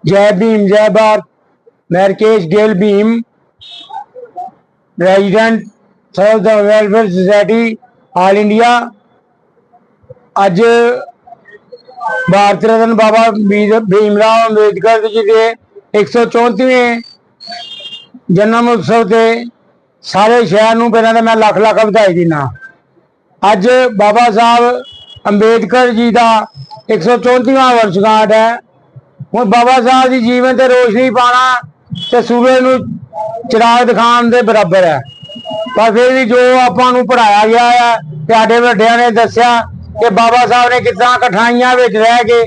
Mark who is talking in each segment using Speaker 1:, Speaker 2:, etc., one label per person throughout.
Speaker 1: जय भीम जय भारत मैं Rakesh Gel Bhim resident serve the welfare society all India ਅੱਜ ਭਾਰਤ ਰਤਨ ਬਾਬਾ ਬੀਰ- ਭੀਮ ਰਾਓ ਅੰਬੇਦਕਰ ਜੀ ਦੇ 134ਵੇਂ ਜਨਮ ਉਤਸਵ ਤੇ ਸਾਰੇ ਸ਼ਹਿਰ ਨੂੰ ਪਹਿਲਾਂ ਤਾਂ ਮੈਂ ਲੱਖ ਲੱਖ ਵਧਾਈ ਦਿੰਦਾ ਅੱਜ ਬਾਬਾ ਸਾਹਿਬ ਅੰਬੇਦਕਰ ਜੀ ਦਾ 134ਵਾਂ ਵਰਸ਼ਗਾਠ ਹੈ ਹੁਣ ਬਾਬਾ ਸਾਹਿਬ ਦੀ ਜੀਵਨ ਤੇ ਰੋਸ਼ਨੀ ਪਾਣਾ ਤੇ ਸੂਰਜ ਨੂੰ ਚਿਰਾਗ ਦਿਖਾਉਣ ਦੇ ਬਰਾਬਰ ਹੈ। ਪਰ ਫਿਰ ਵੀ ਜੋ ਆਪਾਂ ਨੂੰ ਪੜਾਇਆ ਗਿਆ ਹੈ ਤੇ ਸਾਡੇ ਵੱਡਿਆਂ ਨੇ ਦੱਸਿਆ ਕਿ ਬਾਬਾ ਸਾਹਿਬ ਨੇ ਕਿੱਦਾਂ ਕਠਾਈਆਂ ਵਿੱਚ ਰਹਿ ਕੇ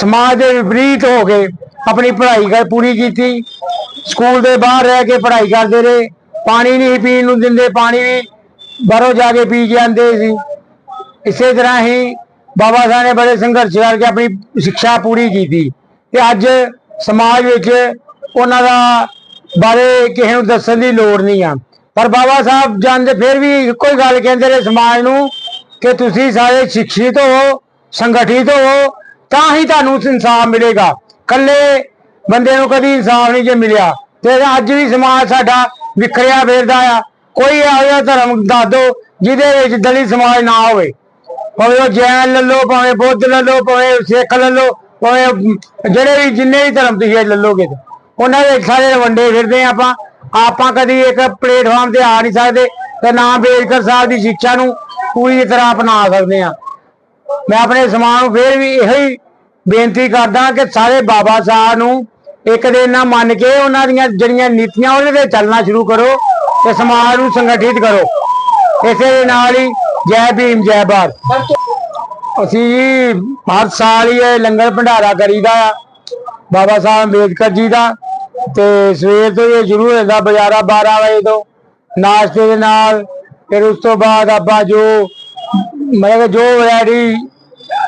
Speaker 1: ਸਮਾਜ ਦੇ ਵਿਪਰੀਤ ਹੋ ਕੇ ਆਪਣੀ ਪੜ੍ਹਾਈ ਕਰ ਪੂਰੀ ਕੀਤੀ। ਸਕੂਲ ਦੇ ਬਾਹਰ ਰਹਿ ਕੇ ਪੜ੍ਹਾਈ ਕਰਦੇ ਰਹੇ। ਪਾਣੀ ਨਹੀਂ ਪੀਣ ਨੂੰ ਦਿੰਦੇ, ਪਾਣੀ ਵੀ ਬਾਹਰੋਂ ਜਾ ਕੇ ਪੀ ਕੇ ਆਉਂਦੇ ਸੀ। ਇਸੇ ਤਰ੍ਹਾਂ ਹੀ ਬਾਬਾ ਸਾਹਿਬ ਨੇ ਬੜੇ ਸੰਘਰਸ਼ ਕਰਕੇ ਆਪਣੀ ਸਿੱਖਿਆ ਪੂਰੀ ਕੀਤੀ ਤੇ ਅੱਜ ਸਮਾਜ ਵਿੱਚ ਉਹਨਾਂ ਦਾ ਬਾਰੇ ਕਿਸੇ ਨੂੰ ਦੱਸਣ ਦੀ ਲੋੜ ਨਹੀਂ ਆ। ਪਰ ਬਾਬਾ ਸਾਹਿਬ ਜਾਣਦੇ ਫਿਰ ਵੀ ਇੱਕੋ ਹੀ ਗੱਲ ਕਹਿੰਦੇ ਨੇ ਸਮਾਜ ਨੂੰ ਕਿ ਤੁਸੀਂ ਸਾਰੇ ਸਿੱਖਿਤ ਹੋ, ਸੰਗਠਿਤ ਹੋ, ਤਾਂ ਹੀ ਤੁਹਾਨੂੰ ਇਨਸਾਫ ਮਿਲੇਗਾ। ਕੱਲੇ ਬੰਦੇ ਨੂੰ ਕਦੀ ਇਨਸਾਫ ਨਹੀਂ ਜੇ ਮਿਲਿਆ। ਤੇ ਅੱਜ ਵੀ ਸਮਾਜ ਸਾਡਾ ਵਿਖਰਿਆ ਫਿਰਦਾ ਆ। ਕੋਈ ਇਹੋ ਜਿਹਾ ਧਰਮ ਦੱਸ ਦਿਓ ਜਿਹਦੇ ਵਿੱਚ ਦਲਿਤ ਸਮਾਜ ਨਾ ਹੋਵੇ। ਭਾਵੇਂ ਉਹ ਜੈਨ ਲੈ ਲਓ, ਭਾਵੇਂ ਬੁੱਧ ਲੈ ਲਓ, ਭਾਵੇਂ ਸਿੱਖ ਲੈ ਲਓ, ਭਾਵੇਂ ਜਿਹੜੇ ਵੀ ਜਿੰਨੇ ਵੀ ਧਰਮ ਤੁਸੀਂ ਲੈ ਲੋਗੇ ਉਹਨਾਂ ਦੇ ਸਾਰੇ ਵੰਡੇ ਫਿਰਦੇ ਆਪਾਂ। ਆਪਾਂ ਕਦੀ ਇੱਕ ਪਲੇਟਫਾਰਮ ਤੇ ਆ ਨਹੀਂ ਸਕਦੇ ਤੇ ਨਾ ਅੰਬੇਦਕਰ ਸਾਹਿਬ ਦੀ ਸਿੱਖਿਆ ਨੂੰ ਪੂਰੀ ਤਰ੍ਹਾਂ ਅਪਣਾ ਸਕਦੇ ਆ ਮੈਂ ਆਪਣੇ ਸਮਾਜ ਨੂੰ ਫੇਰ ਵੀ ਇਹੋ ਹੀ ਬੇਨਤੀ ਕਰਦਾ ਕਿ ਸਾਰੇ ਬਾਬਾ ਸਾਹਿਬ ਨੂੰ ਇੱਕ ਦਿਨ ਨਾ ਮੰਨ ਕੇ ਉਹਨਾਂ ਦੀਆਂ ਜਿਹੜੀਆਂ ਨੀਤੀਆਂ, ਉਹਦੇ ਤੇ ਚੱਲਣਾ ਸ਼ੁਰੂ ਕਰੋ ਤੇ ਸਮਾਜ ਨੂੰ ਸੰਗਠਿਤ ਕਰੋ। ਇਸੇ ਦੇ ਨਾਲ ਹੀ ਜੈ ਭੀਮ, ਜੈ ਭਾਰਤ। ਅਸੀਂ ਜੀ ਹਰ ਸਾਲ ਹੀ ਇਹ ਲੰਗਰ ਭੰਡਾਰਾ ਕਰੀਦਾ ਆ, ਬਾਬਾ ਸਾਹਿਬ ਅੰਬੇਦਕਰ ਜੀ ਦਾ, ਤੇ ਸਵੇਰ ਤੋਂ ਇਹ ਸ਼ੁਰੂ ਹੋ ਜਾਂਦਾ ਬਾਜ਼ਾਰਾ 12 ਵਜੇ ਤੋਂ, ਨਾਸ਼ਤੇ ਦੇ ਨਾਲ, ਫਿਰ ਉਸ ਤੋਂ ਬਾਅਦ ਆਪਾਂ ਜੋ, ਮਤਲਬ ਜੋ ਵੈਰਾਈਟੀ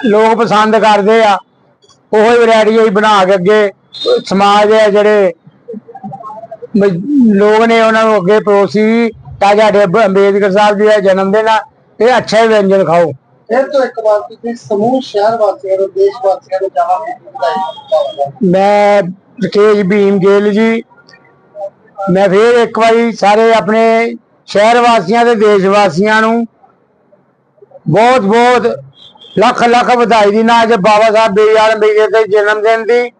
Speaker 1: ਲੋਕ ਪਸੰਦ ਕਰਦੇ ਆ, ਉਹੋ ਹੀ ਵੈਰਾਈਟੀ ਹੀ ਬਣਾ ਕੇ ਅੱਗੇ ਸਮਾਜ ਦੇ ਜਿਹੜੇ ਲੋਕ ਨੇ ਉਹਨਾਂ ਨੂੰ ਅੱਗੇ ਪਰੋਸੀ ਤਾਂ ਸਾਡੇ ਅੰਬੇਦਕਰ ਸਾਹਿਬ ਜੀ ਦਾ ਜਨਮ ਦਿਨ ਆ ਤੇ ਅੱਛਾ ਹੀ ਵਿਅੰਜਨ ਖਾਓ।
Speaker 2: ਫਿਰ ਤੋਂ ਇੱਕ ਵਾਰ ਤੁਸੀਂ ਸਮੂਹ ਸ਼ਹਿਰ ਵਾਸੀਆਂ ਨੂੰ ਦੇਸ਼ ਵਾਸੀਆਂ ਨੂੰ ਜਵਾਬ ਦਿੱਤਾ
Speaker 1: ਮੈਂ ਰਕੇਸ਼ ਭੀਮ ਗੇਲ ਜੀ। ਮੈਂ ਫੇਰ ਇੱਕ ਵਾਰੀ ਸਾਰੇ ਆਪਣੇ ਸ਼ਹਿਰ ਵਾਸੀਆਂ ਤੇ ਦੇਸ਼ ਵਾਸੀਆਂ ਨੂੰ ਬਹੁਤ ਬਹੁਤ ਲੱਖ ਲੱਖ ਵਧਾਈ ਦੀ ਨਾ ਅੱਜ ਬਾਬਾ ਸਾਹਿਬ ਬੇਰੀਵਾਲ ਅੰਬੇਦਕਰ ਦੇ ਜਨਮ ਦਿਨ ਦੀ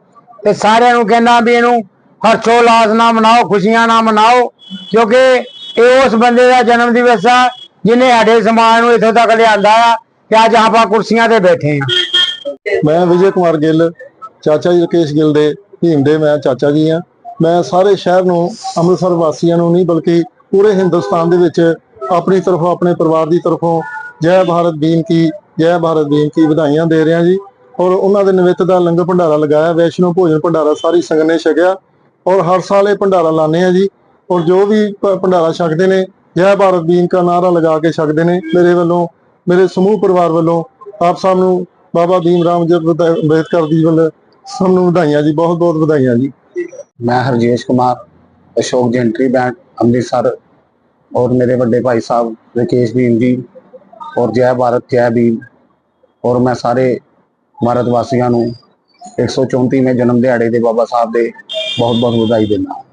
Speaker 1: ਤੇ ਸਾਰਿਆਂ ਨੂੰ ਕਹਿੰਦਾ ਵੀ ਇਹਨੂੰ ਹਰਸ਼ੋਲਾਸ ਨਾਲ ਮਨਾਓ ਖੁਸ਼ੀਆਂ ਨਾਲ ਮਨਾਓ ਕਿਉਂਕਿ ਇਹ ਉਸ ਬੰਦੇ ਦਾ ਜਨਮ ਦਿਵਸ ਆ। ਜਿਹਨੇ ਸਾਡੇ ਸਮਾਜ ਨੂੰ ਇੱਥੋਂ ਤੱਕ ਲਿਆਂਦਾ ਆ ਕਿ ਅੱਜ ਆਪਾਂ ਕੁਰਸੀਆਂ ਤੇ ਬੈਠੇ ਆ
Speaker 3: ਮੈਂ ਵਿਜੇ ਕੁਮਾਰ ਗਿੱਲ, ਚਾਚਾ ਜੀ ਰਕੇਸ਼ ਗਿੱਲ ਦੇ ਭੀਮ ਦੇ ਮੈਂ ਚਾਚਾ ਜੀ ਆ ਮੈਂ ਸਾਰੇ ਸ਼ਹਿਰ ਨੂੰ, ਅੰਮ੍ਰਿਤਸਰ ਵਾਸੀਆਂ ਨੂੰ ਨਹੀਂ ਬਲਕਿ ਪੂਰੇ ਹਿੰਦੁਸਤਾਨ ਦੇ ਵਿੱਚ ਆਪਣੀ ਤਰਫੋਂ, ਆਪਣੇ ਪਰਿਵਾਰ ਦੀ ਤਰਫੋਂ ਜੈ ਭਾਰਤ ਭੀਮ ਕੀ, ਜੈ ਭਾਰਤ ਭੀਮ ਕੀ ਵਧਾਈਆਂ ਦੇ ਰਿਹਾ ਜੀ। ਔਰ ਉਹਨਾਂ ਦੇ ਨਿਮਿਤ ਦਾ ਲੰਗਰ ਭੰਡਾਰਾ ਲਗਾਇਆ, ਵੈਸ਼ਨੋ ਭੋਜਨ ਭੰਡਾਰਾ ਸਾਰੀ ਸੰਗਤ ਨੇ ਛਕਿਆ। ਔਰ ਹਰ ਸਾਲ ਇਹ ਭੰਡਾਰਾ ਲਾਣੇ ਆ ਜੀ। ਔਰ ਜੋ ਵੀ ਭੰਡਾਰਾ ਛਕਦੇ ਨੇ ਜੈ ਭਾਰਤ ਦੀਨ ਦਾ ਨਾਰਾ ਲਗਾ ਕੇ ਛਕਦੇ ਨੇ ਮੇਰੇ ਵੱਲੋਂ, ਮੇਰੇ ਸਮੂਹ ਪਰਿਵਾਰ ਵੱਲੋਂ, ਆਪ ਸਭ ਨੂੰ ਬਾਬਾ ਭੀਮ ਰਾਮ ਜੀ ਅੰਬੇਦਕਰ ਦੀ ਵੱਲ ਸਭ ਨੂੰ ਵਧਾਈਆਂ ਜੀ, ਬਹੁਤ ਬਹੁਤ ਵਧਾਈਆਂ ਜੀ।
Speaker 4: ਮੈਂ ਹਰਜੇਸ਼ ਕੁਮਾਰ, ਅਸ਼ੋਕ ਜੈਂਟਰੀ ਬੈਂਕ ਅੰਮ੍ਰਿਤਸਰ, ਔਰ ਮੇਰੇ ਵੱਡੇ ਭਾਈ ਸਾਹਿਬ ਰਕੇਸ਼ ਭੀਮ ਜੀ, ਔਰ ਜੈ ਭਾਰਤ, ਜੈ ਭੀਮ, ਔਰ ਮੈਂ ਸਾਰੇ ਭਾਰਤ ਵਾਸੀਆਂ ਨੂੰ 134ਵੇਂ ਜਨਮ ਦਿਹਾੜੇ ਦੇ ਬਾਬਾ ਸਾਹਿਬ ਦੇ ਬਹੁਤ ਬਹੁਤ ਵਧਾਈ ਦਿੰਦਾ।